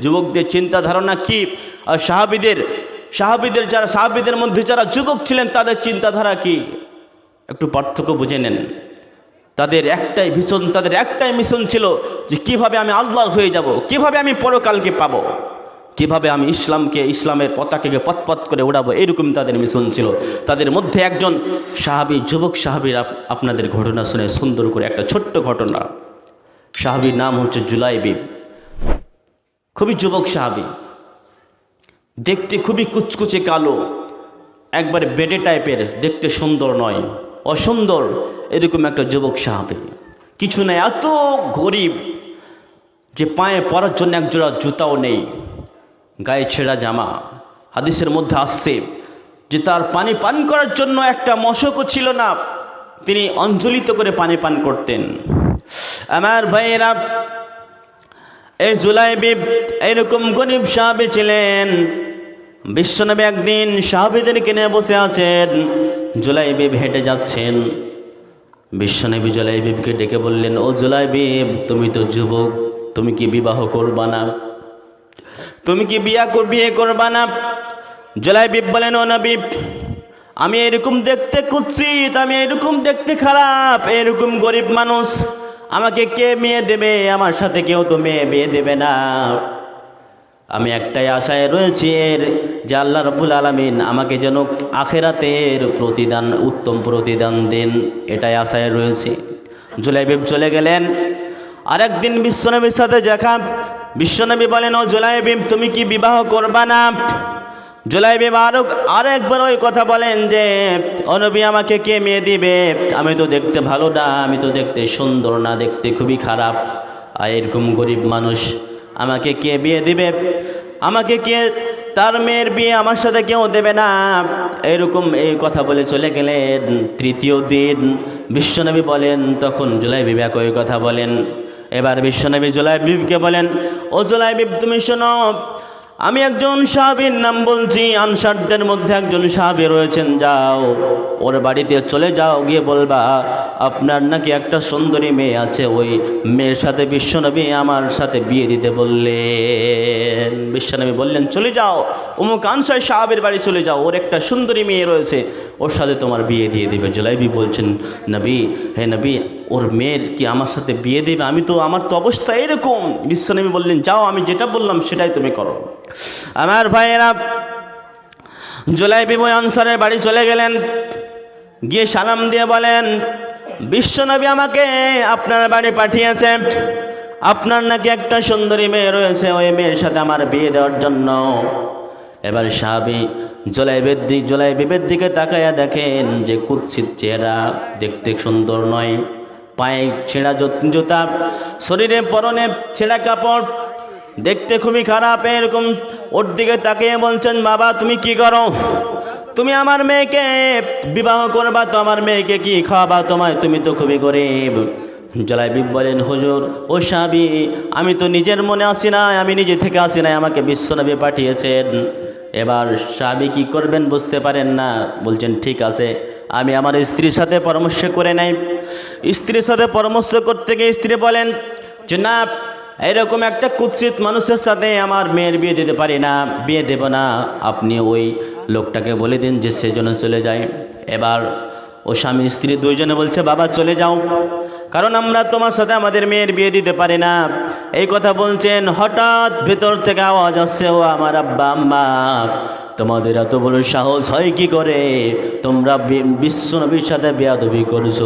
যুবকদের চিন্তা ধারণা কি? আর সাহাবিদের সাহাবিদের যারা, সাহাবিদের মধ্যে যারা যুবক ছিলেন, তাদের চিন্তাধারা কি? একটু পার্থক্য বুঝে নেন। তাদের একটাই ভীষণ, তাদের একটাই মিশন ছিল যে কীভাবে আমি আল্লাহ হয়ে যাব, কীভাবে আমি পরকালকে পাবো, কীভাবে আমি ইসলামকে, ইসলামের পতাকাকে পথপথ করে উড়াবো, এরকম তাদের মিশন ছিল। তাদের মধ্যে একজন সাহাবি, যুবক সাহাবির আপনাদের ঘটনা শুনে সুন্দর করে একটা ছোট্ট ঘটনা। সাহাবির নাম হচ্ছে জুলাইবিব খুবই যুবক সাহাবি। দেখতে খুবই কুচকুচে কালো, একবারে বেডে টাইপের, দেখতে সুন্দর নয়, অসুন্দর এরকম একটা যুবক সাহাবে। কিছু নেই, এত গরিব যে পায়ে পরার জন্য একজোড়া জুতাও নেই, গায়ে ছেঁড়া জামা। হাদিসের মধ্যে আসছে যে তার পানি পান করার জন্য একটা মশকও ছিল না, তিনি অঞ্জলিত করে পানি পান করতেন। আমার ভাইয়েরা এই জুলাইবিব এইরকম গরিব সাহাবি ছিলেন। বিশ্বনবী একদিন সাহাবিদেরকে কিনে বসে আছেন জুলাইবিব হেঁটে যাচ্ছেন। বিশ্বনবী জুলাইবিবকে ডেকে বললেন, ও জুলাইবিব তুমি তো যুবক, তুমি কি বিবাহ করবা না? তুমি কি বিয়া কর, বিয়ে করবা না? জুলাইবিব বলেন ও নবীব আমি এরকম দেখতে কুৎসিত, আমি এরকম দেখতে খারাপ এরকম গরিব মানুষ আমাকে কে মেয়ে দেবে? আমার সাথে কেউ তো মেয়ে বিয়ে দেবে না। আমি একটাই আশায় রয়েছি এর যে আল্লাহ রব্বুল আলমিন আমাকে যেন আখেরাতের প্রতিদান, উত্তম প্রতিদান দিন, এটাই আশায় রয়েছে। জুলাইবিব চলে গেলেন। আরেকদিন বিশ্বনবীর সাথে দেখা। বিশ্বনবী বলেন, ও জুলাইবিব তুমি কি বিবাহ করবা না? জুলাইবিব আর একবার ওই কথা বলেন যে অনবী আমাকে কে মেয়ে দিবে? আমি তো দেখতে ভালো না, আমি তো দেখতে সুন্দর না, দেখতে খুবই খারাপ। আর এরকম গরিব মানুষ, আমাকে কে বিয়ে দিবে? আমাকে কে তার মেয়ের বিয়ে আমার সাথে কেউ দেবে না? এরকম এই কথা বলে চলে গেলেন। তৃতীয় দিন বিশ্বনবী বলেন, তখন জুলাই বিবেক ওই কথা বলেন। এবার বিশ্বনবী জুলাই বিবকে বলেন, ও জুলাই বিব তুমি শোনো আমি একজন সাহাবীর নাম বলছি, আনসারদের মধ্যে একজন সাহাবি রয়েছেন, যাও, ওর বাড়িতে চলে যাও, গিয়ে বলবা, আপনার নাকি একটা সুন্দরী মেয়ে আছে, ওই মেয়ের সাথে বিশ্বনবী আমার সাথে বিয়ে দিতে বললেন, বিশ্বনবী বললেন, চলে যাও। অমুক আনসার সাহাবের বাড়ি চলে যাও। ওর একটা সুন্দরী মেয়ে রয়েছে। ওর সাথে তোমার বিয়ে দিয়ে দিবে। জুলাইবি বলছেন, নবী, হে নবী, ওর মেয়ের কি আমার সাথে বিয়ে দেবে? আমি তো, আমার তো অবস্থা এরকম। বিশ্বনবী বললেন, যাও, আমি যেটা বললাম সেটাই তুমি করো। আমার ভাইয়েরা জুলাই বিময় আনসারের বাড়ি চলে গেলেন। গিয়ে সালাম দিয়ে বলেন, বিশ্বনবী আমাকে আপনার বাড়ি পাঠিয়েছে। আপনার নাকি একটা সুন্দরী মেয়ে রয়েছে, ওই মেয়ের সাথে আমার বিয়ে দেওয়ার জন্য। এবার সাহাবি জলাইবের দিক জলাইবের দিকে তাকাইয়া দেখেন যে কুৎসিত চেহারা, দেখতে সুন্দর নয়। পায়ে ছেঁড়া জুতা, শরীরে পরনে ছেঁড়া কাপড়, দেখতে খুবই খারাপ, এরকম ওর দিকে তাকিয়ে বলছেন, বাবা, তুমি কি করো? তুমি আমার মেয়েকে বিবাহ করবা, তো আমার মেয়েকে কি খাওয়াবা? তোমায়, তুমি তো খুবই গরিব। জলাইবিব বলেন, হুজুর, ও সাবি আমি তো নিজের মনে আসি না আমি নিজে থেকে আসি নাই, আমাকে বিশ্বনবী পাঠিয়েছেন। এবার স্বামী কি করবেন বুঝতে পারেন না, বলছেন, ঠিক আছে, আমি আমার স্ত্রীর সাথে পরামর্শ করে নাই। স্ত্রীর সাথে পরামর্শ করতে গিয়ে স্ত্রী বলেন যে না এরকম একটা কুৎসিত মানুষের সাথে আমার মেয়ের বিয়ে দিতে পারি না, বিয়ে দেব না। আপনি ওই লোকটাকে বলে দিন যে সেজন্য চলে যায়। এবার ও স্বামী স্ত্রী দুইজনে বলছে, বাবা, চলে যাও। কারণ আমরা তোমার সাথে আমাদের মেয়ের বিয়ে দিতে পারি না। এই কথা বলছেন, হঠাৎ ভেতর থেকে আওয়াজ আসছে, ও আমার আব্বা, আম্মা, তোমাদের এত বড় সাহস হয় কি করে? তোমরা বিশ্বনবীর সাথে বেয়াদবি করছ।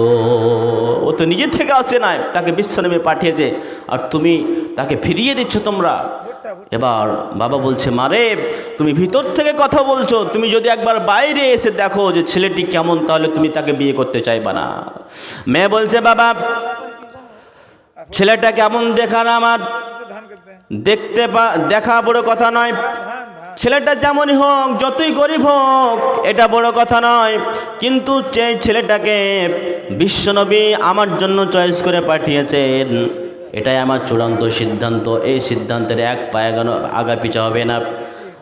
ও তো নিজের থেকে আসে না তাকে বিশ্বনবী পাঠিয়েছে, আর তুমি তাকে ফিরিয়ে দিচ্ছ তোমরা। এবার বাবা বলছে মারে তুমি ভিতর থেকে কথা বলছো। তুমি যদি একবার বাইরে এসে দেখো যে ছেলেটি কেমন, তাহলে তুমি তাকে বিয়ে করতে চাইবা না। মেয়ে বলছে, বাবা, ছেলেটা কেমন দেখার আমার। দেখতে দেখা বড় কথা নয়। ছেলেটা যেমনই হোক, যতই গরিব হোক, এটা বড় কথা নয়। কিন্তু সেই ছেলেটাকে বিশ্বনবী আমার জন্য চয়েস করে পাঠিয়েছেন এটাই আমার চূড়ান্ত সিদ্ধান্ত। এই সিদ্ধান্তের এক পায়ে আগা পিছা হবে না।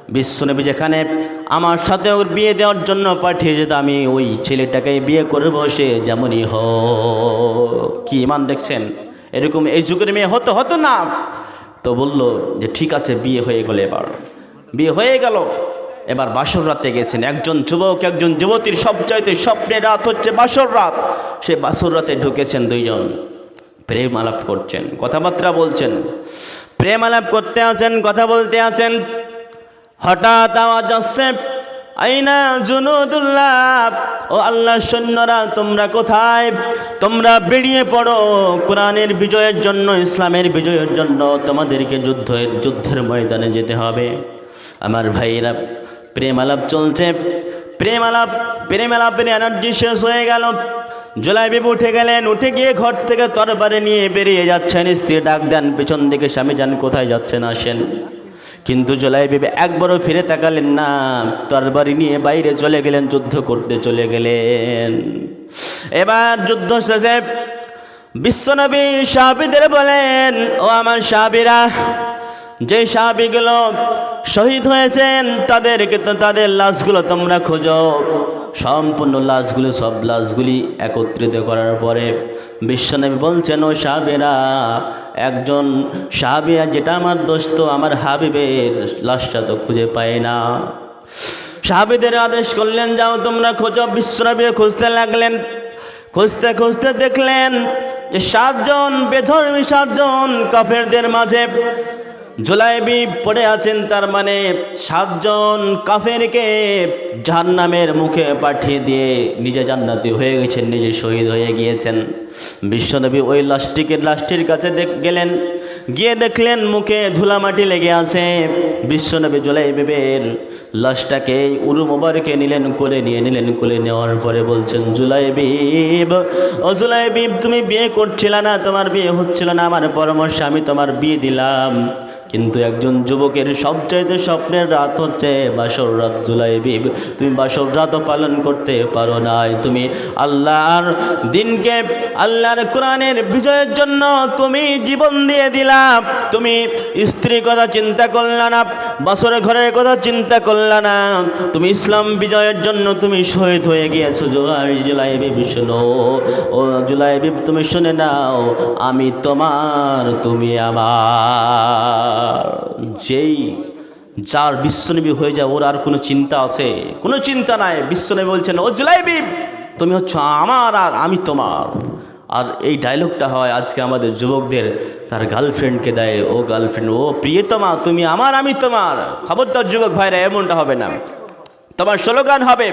বিশ্বনবী যেখানে আমার সাথে ওর বিয়ে দেওয়ার জন্য পাঠিয়েছে, তো আমি ওই ছেলেটাকে বিয়ে করব, সে যেমনই হ কি ইমান দেখছেন? এরকম এই যুগের মেয়ে হতো হতো না। তো বলল যে, ঠিক আছে, বিয়ে হয়ে গেল এবার। বিয়ে হয়ে গেল। এবার বাসর রাতে গেছেন। একজন যুবক, একজন যুবতীর সবচাইতে স্বপ্নের রাত হচ্ছে বাসর রাত। সে বাসর রাতে ঢুকেছেন দুইজন। প্রেম আলাপ করছেন, কথাবার্তা বলছেন প্রেম আলাপ করতে আছেন, কথা বলতে আছেন। হঠাৎ আওয়াজ আসছে, আইনা জুনুদুল্লাহ, ও আল্লাহ সৈন্যরা, তোমরা কোথায়? তোমরা বেরিয়ে পড়ো, কোরআনের বিজয়ের জন্য, ইসলামের বিজয়ের জন্য, তোমাদেরকে যুদ্ধের যুদ্ধের ময়দানে যেতে হবে। আমার ভাইয়েরা প্রেম আলাপ চলছে প্রেম আলাপ প্রেম আলাপের এনার্জি শেষ হয়ে গেল। জুলাই বিবু উঠে গেলেন, উঠে গিয়ে ঘর থেকে তরবারে নিয়ে বেরিয়ে যাচ্ছেন। স্ত্রী ডাক দেন, পেছন দিকে স্বামী যান, কোথায় যাচ্ছেন, আসেন। কিন্তু জলাই বিবে একবারও ফিরে তাকালেন না। তরবারি নিয়ে বাইরে চলে গেলেন, যুদ্ধ করতে চলে গেলেন। এবার যুদ্ধ শেষে বিশ্বনবী সাহাবিদের বলেন, ও আমার সাহাবিরা যে সাহাবিগুলো শহীদ হয়েছেন, তাদেরকে তো তাদের লাশগুলো তোমরা খোঁজো। সম্পূর্ণ লাশগুলি, সব লাশগুলি একত্রিত করার পরে বিশ্বনবী বলছেন, ও সাহাবেরা, একজন সাহাবিয়া যেটা আমার দোস্ত আমার হাবিবের, লাশটা তো খুঁজে পায় না। সাহাবিদের আদেশ করলেন, যাও তোমরা খোঁজো। বিশ্বনবী খুঁজতে লাগলেন, খুঁজতে খুঁজতে দেখলেন যে সাতজন, বেধর্মী সাতজন কাফেরদের মাঝে জুলাইবি পড়ে আছেন তার মানে সাতজন কাফেরকে জাহান্নামের মুখে পাঠিয়ে দিয়ে নিজে জান্নাতি হয়ে গেছেন, নিজে শহীদ হয়ে গিয়েছেন। বিশ্বনবী ওই লাশটিকে লাশটির কাছে দেখ- গেলেন, গিয়ে দেখলেন মুখে ধুলামাটি লেগে আছে। বিশ্বনবী জুলাইবিবের লাশটাকে উরু মোবারকে নিলেন, কোলে নিয়ে নিলেন, কোলে নেওয়ার পরে বলছেন, জুলাইবিব, ও জুলাইবিব, তুমি বিয়ে করছিল না, তোমার বিয়ে হচ্ছিল না, আমার পরামর্শ আমি তোমার বিয়ে দিলাম। কিন্তু একজন যুবকের সবচাইতে স্বপ্নের রাত হচ্ছে বাসর রাত জুলাইবিব তুমি বাসর রাতও পালন করতে পারো নাই। তুমি আল্লাহর দিনকে আল্লাহর কোরআনের বিজয়ের জন্য তুমি জীবন দিয়ে দিলাম তুমি স্ত্রীর কথা চিন্তা করলা না, বাসরের ঘরের কথা চিন্তা করলা না। তুমি ইসলাম বিজয়ের জন্য তুমি শহীদ হয়ে গিয়েছো, জুলাই জুলাইবিব শোনো, ও জুলাইবিব তুমি শুনে নাও, আমি তোমার, তুমি আমার। যেই যার বিশ্বনবী হয়ে যায় ওর আর কোনো চিন্তা আছে? কোনো চিন্তা নাই। বিশ্বনবী বলছেন, ও জুলাইবি, তুমি হচ্ছে আমার আর আমি তোমার। আর এই ডায়লগটা হয় আজকে আমাদের যুবকদের। তার গার্লফ্রেন্ডকে দেয়, ও গার্লফ্রেন্ড ও প্রিয়তমা, তুমি আমার আমি তোমার। খবরদার যুবক ভাইরা, এমনটা হবে না। তোমার স্লোগান হবে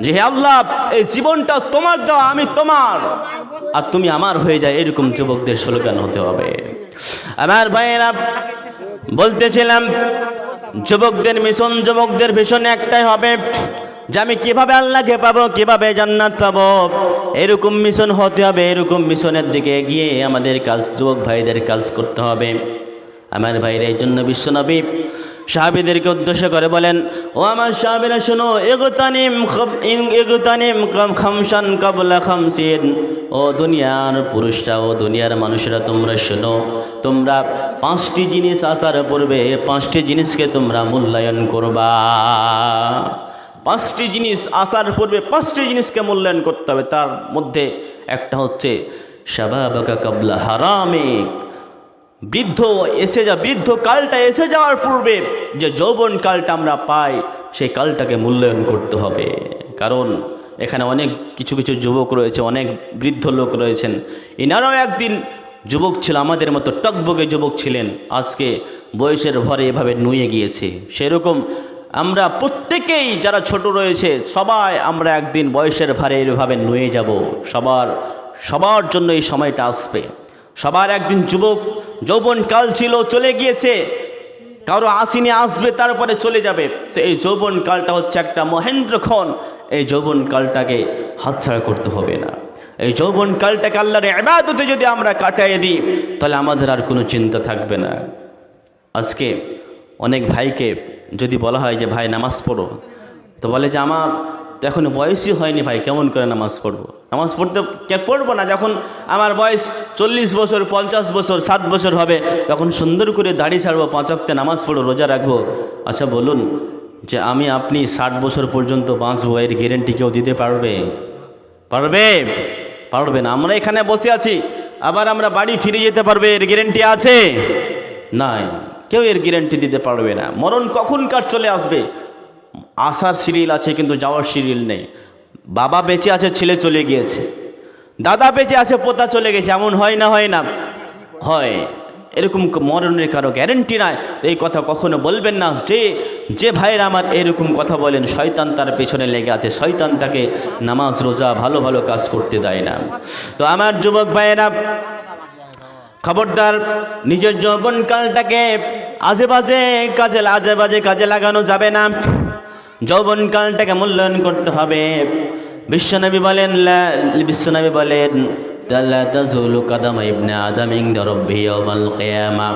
যে, হে আল্লাহ, এই জীবনটা তোমার দেওয়া আমি তোমার। আর তুমি আমার হয়ে যায়, এরকম যুবকদের স্লোগান হতে হবে। আমার ভাইয়েরা বলতেছিলাম, যুবকদের মিশন, যুবকদের ভীষণ একটাই হবে যে আমি কীভাবে আল্লাহকে পাবো, কীভাবে জান্নাত পাবো। এরকম মিশন হতে হবে, এরকম মিশনের দিকে গিয়ে আমাদের কাজ, যুবক ভাইদের কাজ করতে হবে। আমার ভাইরা এই জন্য বিশ্বনবী সাহাবিদেরকে উদ্দেশ্য করে বলেন, ও আমার সাহাবিরা, শোনো এগোতানিম এগোতানিম খামসান কাবলা খামসিন। ও দুনিয়ার পুরুষরা, ও দুনিয়ার মানুষরা, তোমরা শোনো, তোমরা পাঁচটি জিনিস আসার পূর্বে পাঁচটি জিনিসকে তোমরা মূল্যায়ন করবা। পাঁচটি জিনিস আসার পূর্বে পাঁচটি জিনিসকে মূল্যায়ন করতে হবে। তার মধ্যে একটা হচ্ছে, শাবাবাকা কাবলা হারামিক। বৃদ্ধ এসে যা, বৃদ্ধ কালটা এসে যাওয়ার পূর্বে যে যৌবন কালটা আমরা পাই, সেই কালটাকে মূল্যায়ন করতে হবে। কারণ এখানে অনেক কিছু কিছু যুবক রয়েছে, অনেক বৃদ্ধ লোক রয়েছেন। এনারাও একদিন যুবক ছিল, আমাদের মতো টকবগে যুবক ছিলেন। আজকে বয়সের ভরে এভাবে নুয়ে গিয়েছে। সেরকম আমরা প্রত্যেকেই যারা ছোট রয়েছে, সবাই আমরা একদিন বয়সের ভারে এভাবে নুয়ে যাব। সবার সবার জন্য এই সময়টা আসবে। সবার একদিন যুবক যৌবন কাল ছিল, চলে গিয়েছে। কারও আসিনি, আসবে, তারপরে চলে যাবে। তো এই যৌবন কালটা হচ্ছে একটা মহেন্দ্রক্ষণ এই যৌবন কালটাকে হাতছাড়া করতে হবে না। এই যৌবন কালটাকে আল্লাহর এবাদতে যদি আমরা কাটাইয়ে দিই, তাহলে আমাদের আর কোনো চিন্তা থাকবে না। আজকে অনেক ভাইকে যদি বলা হয় যে, ভাই, নামাজ পড়ো। তো বলে যে আমার তো এখন বয়সই হয়নি ভাই, কেমন করে নামাজ পড়ব? নামাজ পড়তে পড়ব না, যখন আমার বয়স চল্লিশ বছর, পঞ্চাশ বছর, ষাট বছর হবে, তখন সুন্দর করে দাড়ি ছাড়বো পাঁচকতে নামাজ পড়ো রোজা রাখব। আচ্ছা বলুন যে আমি আপনি ষাট বছর পর্যন্ত বাঁচবো, এর গ্যারেন্টি কেউ দিতে পারবে? পারবে? পারবে না। আমরা এখানে বসে আছি, আবার আমরা বাড়ি ফিরে যেতে পারবে, এর গ্যারেন্টি আছে? নাই। কেউ এর গ্যারেন্টি দিতে পারবে না। মরণ কখনকার চলে আসবে? আসার সিরিয়াল আছে, কিন্তু যাওয়ার সিরিয়াল নেই। বাবা বেঁচে আছে, ছেলে চলে গিয়েছে। দাদা বেঁচে আছে, পোতা চলে গেছে, এমন হয় না হয় না? হয়। এরকম মরণের কারও গ্যারেন্টি নাই। এই কথা কখনো বলবেন না। যে যে ভাইয়ের আমার এরকম কথা বলেন, শয়তান তার পেছনে লেগে আছে। শয়তান তাকে নামাজ, রোজা, ভালো ভালো কাজ করতে দেয় না। তো আমার যুবক ভাইয়েরা, খবরদার, নিজের যৌবনকালটাকে আজে বাজে কাজে আজে বাজে কাজে লাগানো যাবে না। যৌবনকালটাকে মূল্যায়ন করতে হবে। বিশ্বনবী বলেন বিশ্বনবী বলেন তাজুলু কাদাম ইবনে আদম ইনদা রাব্বিহি ইয়াওমাল কিয়ামা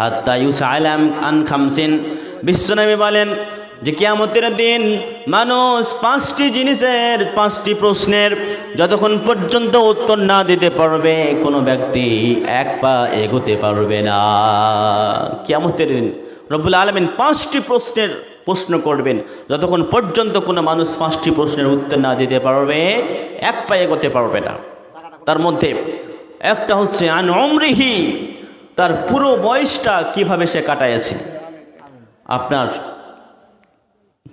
হাত্তা ইউসআলা আন খামসিন। বিশ্বনবী বলেন, যে কিয়ামতের দিন মানুষ পাঁচটি জিনিসের পাঁচটি প্রশ্নের যতক্ষণ পর্যন্ত উত্তর না দিতে পারবে, কোনো ব্যক্তি এক পা এগোতে পারবে না। কিয়ামতের দিন রব্বুল আলমিন পাঁচটি প্রশ্নের প্রশ্ন করবেন, যতক্ষণ পর্যন্ত কোনো মানুষ পাঁচটি প্রশ্নের উত্তর না দিতে পারবে, এক পা এগোতে পারবে না। তার মধ্যে একটা হচ্ছে, আন অমরিহি তার পুরো বয়সটা কীভাবে সে কাটাইছে আপনার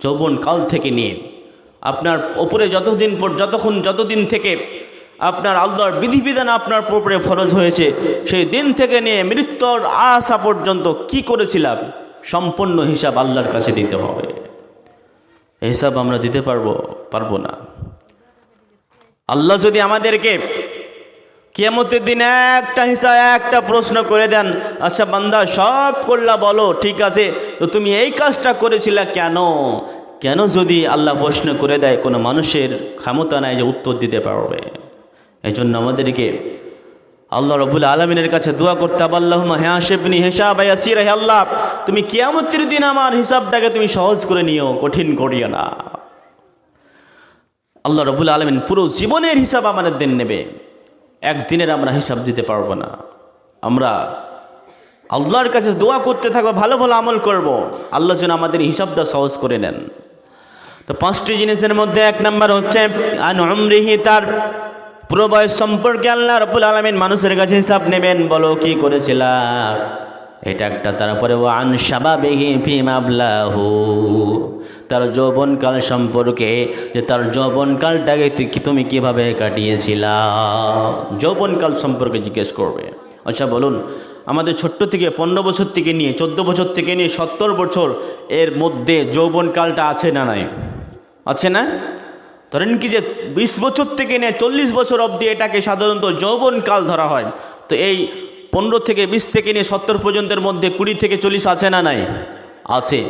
যৌবন কাল থেকে নিয়ে, আপনার ওপরে যতদিন যতক্ষণ, যতদিন থেকে আপনার আল্লাহর বিধিবিধান আপনার উপরে ফরজ হয়েছে, সেই দিন থেকে নিয়ে মৃত্যুর আসা পর্যন্ত কি করেছিলাম? সম্পূর্ণ হিসাব আল্লাহর কাছে দিতে হবে। হিসাব আমরা দিতে পারব পারব না। আল্লাহ যদি আমাদেরকে কিয়ামতের দিন একটা হিসাব, একটা প্রশ্ন করে দেন আচ্ছা বান্দা, সব করলা বলো, ঠিক আছে, তো তুমি এই কাজটা করেছিলা কেন? কেন যদি আল্লাহ প্রশ্ন করে দেয়, কোনো মানুষের ক্ষমতা নাই যে উত্তর দিতে পারবে? এই জন্য আমাদেরকে আল্লাহ রবুল আলমিনের কাছে দোয়া করতে হবে আল্লাহ হ্যাঁ শেবনি হেসাব আসির হে আল্লাহ, তুমি কিয়ামতের দিন আমার হিসাবটাকে তুমি সহজ করে নিও, কঠিন করিও না আল্লাহ রবুল আলমিন পুরো জীবনের হিসাব আমাদের দিন নেবে, একদিনের আমরা হিসাব দিতে পারব না আমরা আল্লাহর কাছে দোয়া করতে থাকব, ভালো ভালো আমল করব। আল্লাহ যেন আমাদের হিসাবটা সহজ করে নেন তো পাঁচটি জিনিসের মধ্যে এক নাম্বার হচ্ছে, আন তার পুরো বয়স সম্পর্কে আল্লাহ রবুল আলমিন মানুষের কাছে হিসাব নেবেন, বলো কি করেছিলাম? এটা একটা তারপরে ও আন সাবাবেহি ফি মাবলাহু তার যৌবনকাল সম্পর্কে, যে তার যৌবনকালটাকে তুমি কীভাবে কাটিয়েছিলা? যৌবনকাল সম্পর্কে জিজ্ঞেস করবে। আচ্ছা বলুন, আমাদের ছোট্ট থেকে পনেরো বছর থেকে নিয়ে, চোদ্দ বছর থেকে নিয়ে সত্তর বছর এর মধ্যে যৌবনকালটা আছে না নাই? আছে না? ধরেন কি যে বিশ বছর থেকে নিয়ে চল্লিশ বছর অবধি এটাকে সাধারণত যৌবনকাল ধরা হয়। তো এই পনেরো থেকে বিশ থেকে নিয়ে সত্তর পর্যন্তের মধ্যে কুড়ি থেকে চল্লিশ আছে না নাই? আছে।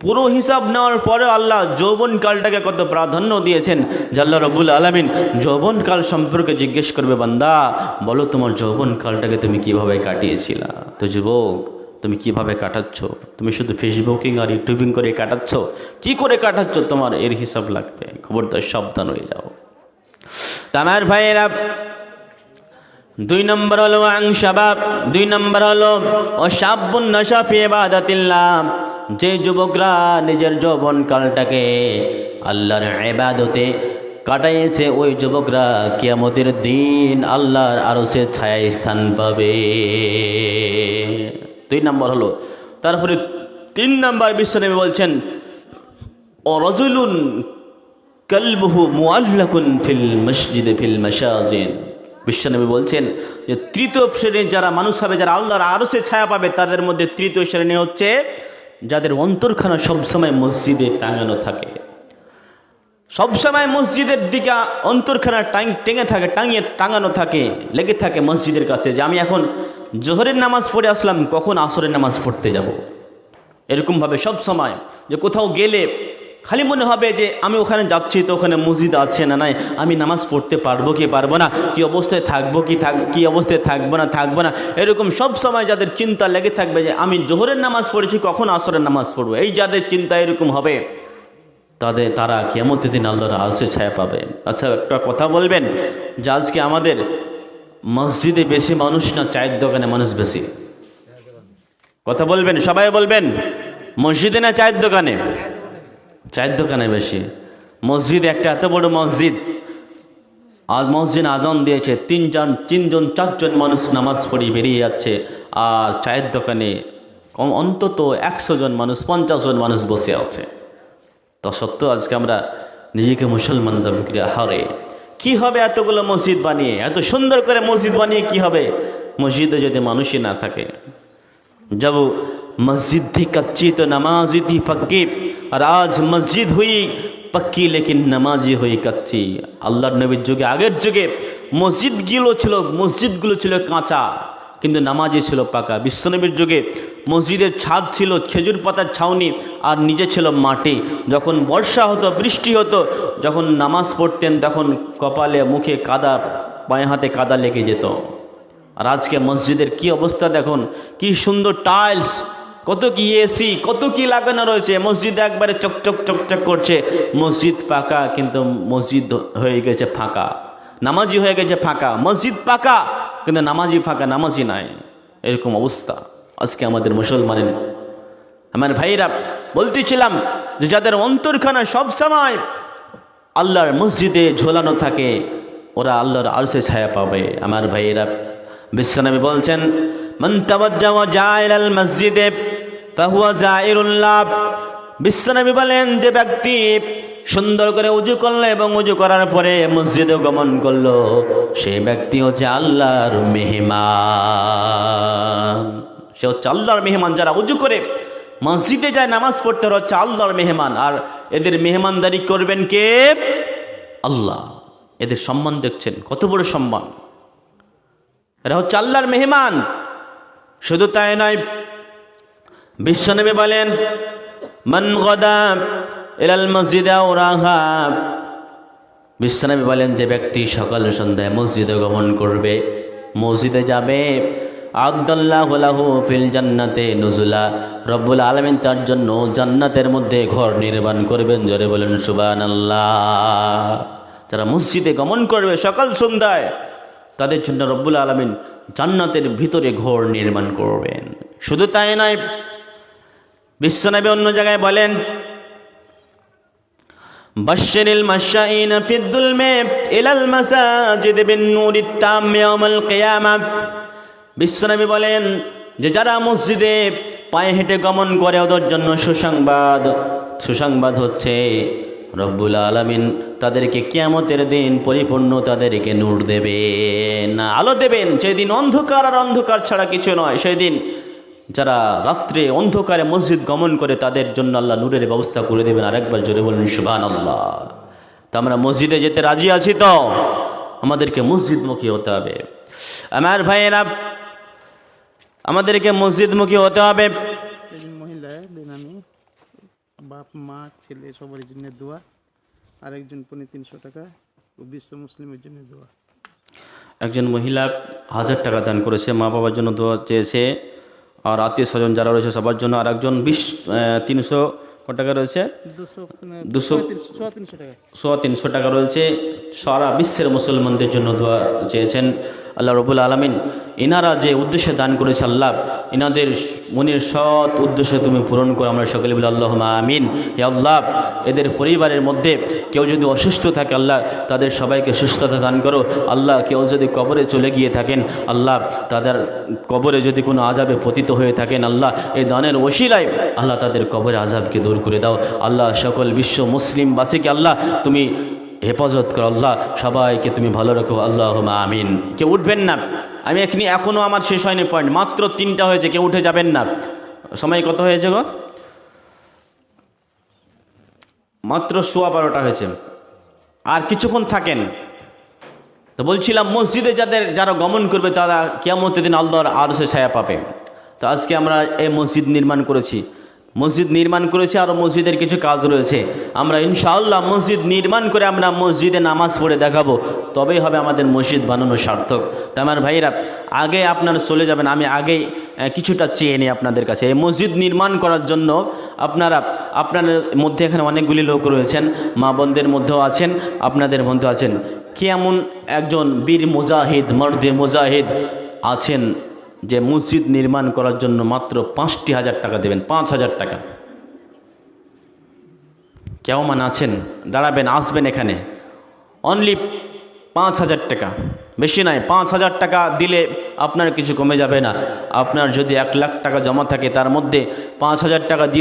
পুরো হিসাব নেওয়ার পরে আল্লাহ যৌবনকালটাকে কত প্রাধান্য দিয়েছেন জাল্লা রবুল আলমিন যৌবনকাল সম্পর্কে জিজ্ঞেস করবে, বান্দা, বলো তোমার যৌবনকালটাকে তুমি কীভাবে কাটিয়েছিলা? তো যুবক তুমি কীভাবে কাটাচ্ছ? তুমি শুধু ফেসবুকিং আর ইউটিউবিং করে কাটাচ্ছ? কি করে কাটাচ্ছ? তোমার এর হিসাব লাগবে। খবরদার, সাবধান হয়ে যাও। তামার ভাইয়েরা, দুই নম্বর হলো আং শাবাব দুই নম্বর হলো এবাদাতিল্লাহ যে যুবকরা নিজের যৌবনকালটাকে আল্লাহর এবাদতে কাটাইছে ওই যুবকরা কিয়ামতের দিন আল্লাহর আরও সে ছায়া স্থান পাবে। দুই নম্বর হলো, তারপরে তিন নম্বর বিশ্বনবী বলছেন ও রজুলুন কলবহু মুআল্লাকুন ফিল মসজিদে ফিল বিশ্বনবী বলছেন যে তৃতীয় শ্রেণির যারা মানুষ হবে, যারা আল্লাহর আরও সে ছায়া পাবে, তাদের মধ্যে তৃতীয় শ্রেণি হচ্ছে যাদের অন্তরখানা সবসময় মসজিদে টাঙানো থাকে। সবসময় মসজিদের দিকে অন্তরখানা টাং টেঙে থাকে, টাঙিয়ে টাঙানো থাকে, লেগে থাকে মসজিদের কাছে যে আমি এখন জোহরের নামাজ পড়ে আসলাম, কখন আসরের নামাজ পড়তে যাব? এরকমভাবে সব সময় যে কোথাও গেলে খালি মনে হবে যে আমি ওখানে যাচ্ছি তো ওখানে মসজিদ আছে না নাই, আমি নামাজ পড়তে পারব কি পারব না, কি অবস্থায় থাকব কি থাক কি অবস্থায় থাকব না থাকব না, এরকম সব সময় যাদের চিন্তা লেগে থাকবে যে আমি জোহরের নামাজ পড়েছি, কখন আসরের নামাজ পড়ব? এই যাদের চিন্তা এরকম হবে তাদের, তারা কেমতের দিন আল্লাহর আলসে ছায়া পাবে। আচ্ছা একটা কথা বলবেন, যে আজকে আমাদের মসজিদে বেশি মানুষ না চায়ের দোকানে মানুষ বেশি? কথা বলবেন, সবাই বলবেন, মসজিদে না চায়ের দোকানে? চায়ের দোকানে বেশি। মসজিদ একটা এত বড় মসজিদ, আজ মসজিদ আজান দিয়েছে, তিনজন তিনজন, চারজন মানুষ নামাজ পড়িয়ে বেরিয়ে যাচ্ছে, আর চায়ের দোকানে কম অন্তত একশো জন মানুষ, পঞ্চাশ জন মানুষ বসে আছে। তা সত্ত্বেও আজকে আমরা নিজেকে মুসলমান দাবি করে হারে। কি হবে এতগুলো মসজিদ বানিয়ে? এত সুন্দর করে মসজিদ বানিয়ে কি হবে? মসজিদে যদি মানুষই না থাকে। যাব মসজিদ থি কচ্চি তো নামাজি থি পাক্কি। আর আজ মসজিদ হই পাক্কি, লেকিন নামাজি হই কাচ্চি। আল্লাহ নবীর যুগে, আগের যুগে মসজিদগুলো ছিল মসজিদগুলো ছিল কাঁচা। কিন্তু নামাজই ছিল পাকা। বিশ্বনবীর যুগে মসজিদের ছাদ ছিল, খেজুর পাতার ছাউনি আর নিচে ছিল মাটি। যখন বর্ষা হতো, বৃষ্টি হতো, যখন নামাজ পড়তেন, তখন কপালে, মুখে কাদা, পায়ে হাতে কাদা লেগে যেত। আর আজকে মসজিদের কি অবস্থা দেখুন? কি সুন্দর টাইলস, কত কি এসি, কত কি লাগানো রয়েছে। মসজিদ একবারে চকচক চকচক করছে। মসজিদ পাকা, কিন্তু মসজিদ হয়ে গেছে ফাঁকা। নামাজি হয়ে গেছে ফাঁকা। মসজিদ পাকা। কিন্তু নামাজি ফাঁকা নামাজি নাই। এরকম অবস্থা। আজকে আমাদের মুসলমানের, আমার ভাইরা বলতেছিলাম যে যাদের অন্তরখানা সব সময় আল্লাহর মসজিদে ঝোলানো থাকে, ওরা আল্লাহর আরসে ছায়া পাবে। আমার ভাইয়েরা বিশ্বনবী বলছেন মসজিদে বিশ্বনবী বলেন যে ব্যক্তি সুন্দর করে উজু করল এবং উজু করার পরে মসজিদে গমন করল। সেই ব্যক্তি হচ্ছে আল্লাহর মেহমান। সে হচ্ছে আল্লাহর মেহমান, যারা উজু করে মসজিদে যায়, নামাজ পড়তে হচ্ছে আল্লাহর মেহমান। আর এদের মেহমানদারি করবেন কে? আল্লাহ। এদের সম্মান দেখছেন, কত বড় সম্মান। এরা হচ্ছে আল্লাহর মেহমান। শুধু তাই নয় বিশ্বনবী বলেন, মান গদা ইলাল মসজিদে ওরাহা বিশ্বনবী বলেন যে ব্যক্তি সকাল সন্ধ্যায় মসজিদে গমন করবে। মসজিদে যাবে। আবদুল্লাহ ফিল জান্নাতে নজুলা। রব্বুল আলমিন তার জন্য জান্নাতের মধ্যে ঘর নির্মাণ করবেন। জোরে বলেন সুবান আল্লাহ যারা মসজিদে গমন করবে সকাল সন্ধ্যায়, তাদের জন্য রব্বুল আলমিন জান্নাতের ভিতরে ঘর নির্মাণ করবেন। শুধু তাই নয় বিশ্বনবী অন্য জায়গায় বলেন بشر المشائين في الظلم إلى المساجد بالنور التام يوم القيامة বিশ্বনবী বলেন যে যারা মসজিদে পায়ে হেঁটে গমন করে ওদের জন্য সুসংবাদ সুসংবাদ হচ্ছে রব্বুল আলমিন তাদেরকে কিয়ামতের দিন পরিপূর্ণ তাদেরকে নূর দেবেন আলো দেবেন সেদিন অন্ধকার আর অন্ধকার ছাড়া কিছু নয় সেই দিন যারা রাত্রে অন্ধকারে মসজিদ গমন করে তাদের জন্য আল্লাহ নূরের ব্যবস্থা করে দেবেন। আরেকবার জোরে বলেন সুবান আল্লাহ তা আমরা মসজিদে যেতে রাজি আছি তো? আমাদেরকে মসজিদমুখী হতে হবে। আমার ভাইয়েরা আমাদেরকে মসজিদমুখী হতে হবে। মহিলা বেনামি বাপ মা ছেলে সবার জন্য দোয়া। আরেকজন পনেরো তিনশো টাকা ও বিশ্ব মুসলিমের জন্য দোয়া। একজন মহিলা হাজার টাকা দান করেছে মা বাবার জন্য দোয়া চেয়েছে। আর আত্মীয় স্বজন যারা রয়েছে সবার জন্য আর একজন বিশ তিনশো কত টাকা রয়েছে। দুশো টাকা। সোয়া তিনশো টাকা রয়েছে। সারা বিশ্বের মুসলমানদের জন্য দোয়া চেয়েছেন। আল্লাহ রবুল আলমিন এনারা যে উদ্দেশ্যে দান করেছে আল্লাহ এনাদের মনের সৎ উদ্দেশ্যে তুমি পূরণ করো। আমরা সকলে বলি আল্লাহ আমিন। হে আল্লাহ, এদের পরিবারের মধ্যে কেউ যদি অসুস্থ থাকে আল্লাহ, তাদের সবাইকে সুস্থতা দান করো। আল্লাহ, কেউ যদি কবরে চলে গিয়ে থাকেন, আল্লাহ, তাদের কবরে যদি কোনো আজাবে পতিত হয়ে থাকেন, আল্লাহ, এই দানের ওসিলায় আল্লাহ তাদের কবরে আজাবকে দূর করে দাও। আল্লাহ, সকল বিশ্ব মুসলিমবাসীকে আল্লাহ, তুমি হেফাজত করো আল্লাহ, সবাইকে তুমি ভালো রাখো আল্লাহ আমিন। কেউ উঠবেন না। আমি এখানে এখনও আমার শেষ হয়নি পয়েন্ট মাত্র তিনটা হয়েছে, কেউ উঠে যাবেন না। সময় কত হয়েছে গো? মাত্র সোয়া বারোটা হয়েছে। আর কিছুক্ষণ থাকেন। তো বলছিলাম, মসজিদে যাদের, যারা গমন করবে, তারা কেমন দিন আল্লাহর আরও সে ছায়া পাবে। তো আজকে আমরা এই মসজিদ নির্মাণ করেছি। মসজিদ নির্মাণ করেছে আরও মসজিদের কিছু কাজ রয়েছে। আমরা ইনশাআল্লাহ মসজিদ নির্মাণ করে আমরা মসজিদে নামাজ পড়ে দেখাবো। তবেই হবে আমাদের মসজিদ বানানো সার্থক। তো আমার ভাইরা আগে আপনারা চলে যাবেন আমি আহ, কিছুটা চেয়ে নিই আপনাদের কাছে। এই মসজিদ নির্মাণ করার জন্য আপনারা আপনাদের মধ্যে এখানে অনেকগুলি লোক রয়েছেন মা বোনদের মধ্যেও আছেন আপনাদের মধ্যেও আছেন। কেমন একজন বীর মুজাহিদ মর্দে মুজাহিদ আছেন? যে মসজিদ নির্মাণ করার জন্য মাত্র পাঁচটি হাজার টাকা দেবেন, পাঁচ হাজার টাকা। কেমন আছেন, দাঁড়াবেন, আসবেন এখানে। অনলি পাঁচ হাজার টাকা। বেশি নাই পাঁচ হাজার টাকা দিলে আপনার কিছু কমে যাবে না। আপনার যদি এক লাখ টাকা জমা থাকে, তার মধ্যে পাঁচ হাজার টাকা দিয়ে